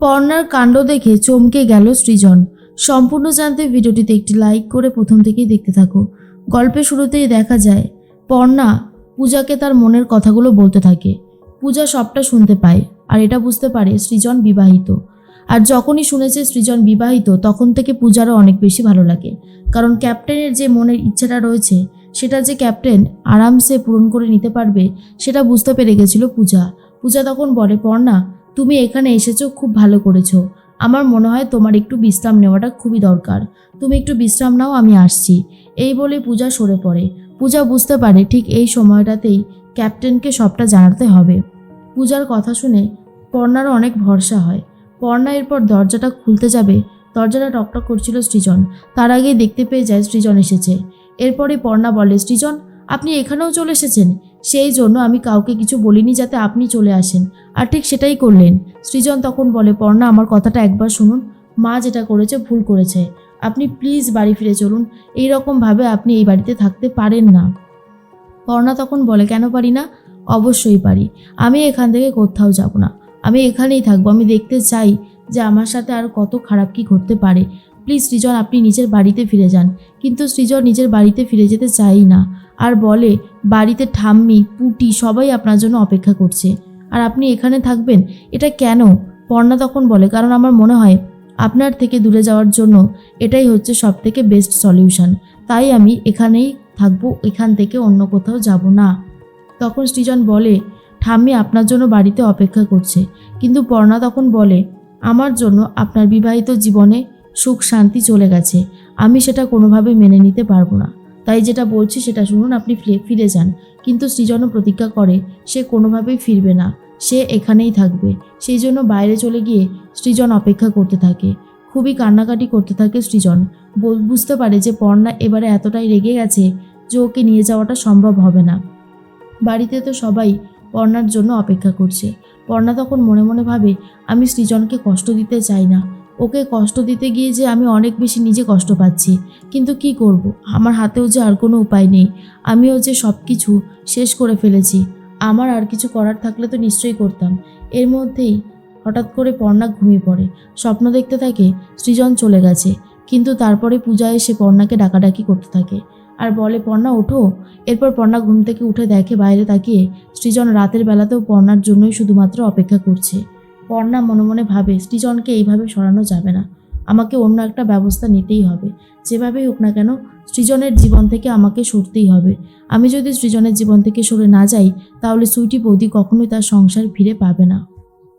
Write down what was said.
পর্ণার কাণ্ড দেখে চমকে গেল সৃজন। সম্পূর্ণ জানতে ভিডিওটিতে একটি লাইক করে প্রথম থেকেই দেখতে থাকো। গল্পের শুরুতেই দেখা যায়, পর্ণা পূজাকে তার মনের কথাগুলো বলতে থাকে। পূজা সবটা শুনতে পায়, আর এটা বুঝতে পারে সৃজন বিবাহিত। আর যখনই শুনেছে সৃজন বিবাহিত, তখন থেকে পূজারও অনেক বেশি ভালো লাগে। কারণ ক্যাপ্টেনের যে মনের ইচ্ছাটা রয়েছে, সেটা যে ক্যাপ্টেন আরামসে পূরণ করে নিতে পারবে, সেটা বুঝতে পেরে গেছিল পূজা। পূজা তখন বলে, পর্ণা তুমি এখানে এসেছ, খুব ভালো করেছ। আমার মনে হয় তোমার একটু বিশ্রাম নেওয়াটা খুবই দরকার। তুমি একটু বিশ্রাম নাও, আমি আসছি। এই বলে পূজা সরে পড়ে। পূজা বুঝতে পারে ঠিক এই সময়টাতেই ক্যাপ্টেনকে সবটা জানাতে হবে। পূজার কথা শুনে পর্ণারও অনেক ভরসা হয়। পর্ণা এরপর দরজাটা খুলতে যাবে। দরজাটা টকটক করছিল সৃজন। তার আগেই দেখতে পেয়ে যায় সৃজন এসেছে। এরপরে পর্ণা বলে, সৃজন, আপনি এখানেও চলে এসেছেন? সেই জন্য আমি কাউকে কিছু বলিনি যাতে আপনি চলে আসেন। আর ঠিক সেটাই করলেন। সৃজন তখন বলে, পর্ণা, আমার কথাটা একবার শুনুন। মা যেটা করেছে ভুল করেছে। আপনি প্লিজ বাড়ি ফিরে চলুন। এই রকমভাবে আপনি এই বাড়িতে থাকতে পারেন না। পর্ণা তখন বলে, কেন পারি না? অবশ্যই পারি। আমি এখান থেকে কোথাও যাব না। আমি এখানেই থাকব। আমি দেখতে চাই যে আমার সাথে আর কত খারাপ কি ঘটতে পারে। প্লিজ সৃজন, আপনি নিজের বাড়িতে ফিরে যান। কিন্তু সৃজন নিজের বাড়িতে ফিরে যেতে চাই না। আর বলে, বাড়িতে ঠাম্মি, পুটি সবাই আপনার জন্য অপেক্ষা করছে। আর আপনি এখানে থাকবেন? এটা কেন? পর্ণা তখন বলে, কারণ আমার মনে হয় আপনার থেকে দূরে যাওয়ার জন্য এটাই হচ্ছে সব থেকে বেস্ট সলিউশন তাই আমি এখানেই থাকব, এখান থেকে অন্য কোথাও যাব না। তখন সৃজন বলে, ঠাম্মি আপনার জন্য বাড়িতে অপেক্ষা করছে। কিন্তু পর্ণা তখন বলে, আমার জন্য আপনার বিবাহিত জীবনে সুখ, শান্তি চলে গেছে। আমি সেটা কোনোভাবে মেনে নিতে পারব না। তাই যেটা বলছি সেটা শুনুন, আপনি ফিরে- যান। কিন্তু সৃজনও প্রতিজ্ঞা করে, সে কোনোভাবেই ফিরবে না। সে এখানেই থাকবে। সেই জন্য বাইরে চলে গিয়ে সৃজন অপেক্ষা করতে থাকে। খুবই কান্নাকাটি করতে থাকে সৃজন বুঝতে পারে যে পর্ণা এবারে এতটাই রেগে গেছে যে ওকে নিয়ে যাওয়াটা সম্ভব হবে না। বাড়িতে তো সবাই পর্ণার জন্য অপেক্ষা করছে। পর্ণা তখন মনে মনে ভাবে, আমি সৃজনকে কষ্ট দিতে চাই না। ওকে কষ্ট দিতে গিয়ে যে আমি অনেক বেশি নিজে কষ্ট পাচ্ছি, কিন্তু কি করব? আমার হাতেও যে আর কোনো উপায় নেই। আমিও যে সব কিছু শেষ করে ফেলেছি, আমার আর কিছু করার থাকলে তো নিশ্চয়ই করতাম। এর মধ্যেই হঠাৎ করে পর্ণা ঘুমিয়ে পড়ে। স্বপ্ন দেখতে থাকে সৃজন চলে গেছে, কিন্তু তারপরে পূজা এসে পর্ণাকে ডাকাডাকি করতে থাকে। আর বলে, পর্ণা, ওঠো। এরপর পর্ণা ঘুম থেকে উঠে দেখে বাইরে তাকিয়ে সৃজন রাতের বেলাতেও পর্ণার জন্যই শুধুমাত্র অপেক্ষা করছে। পর্ণা মনে মনে ভাবে, সৃজনকে এইভাবে সরানো যাবে না। আমাকে অন্য একটা ব্যবস্থা নিতেই হবে। যেভাবেই হোক না কেন, সৃজনের জীবন থেকে আমাকে সরতেই হবে। আমি যদি সৃজনের জীবন থেকে সরে না যাই, তাহলে সুইটি বৌদি কখনোই তার সংসার ফিরে পাবে না।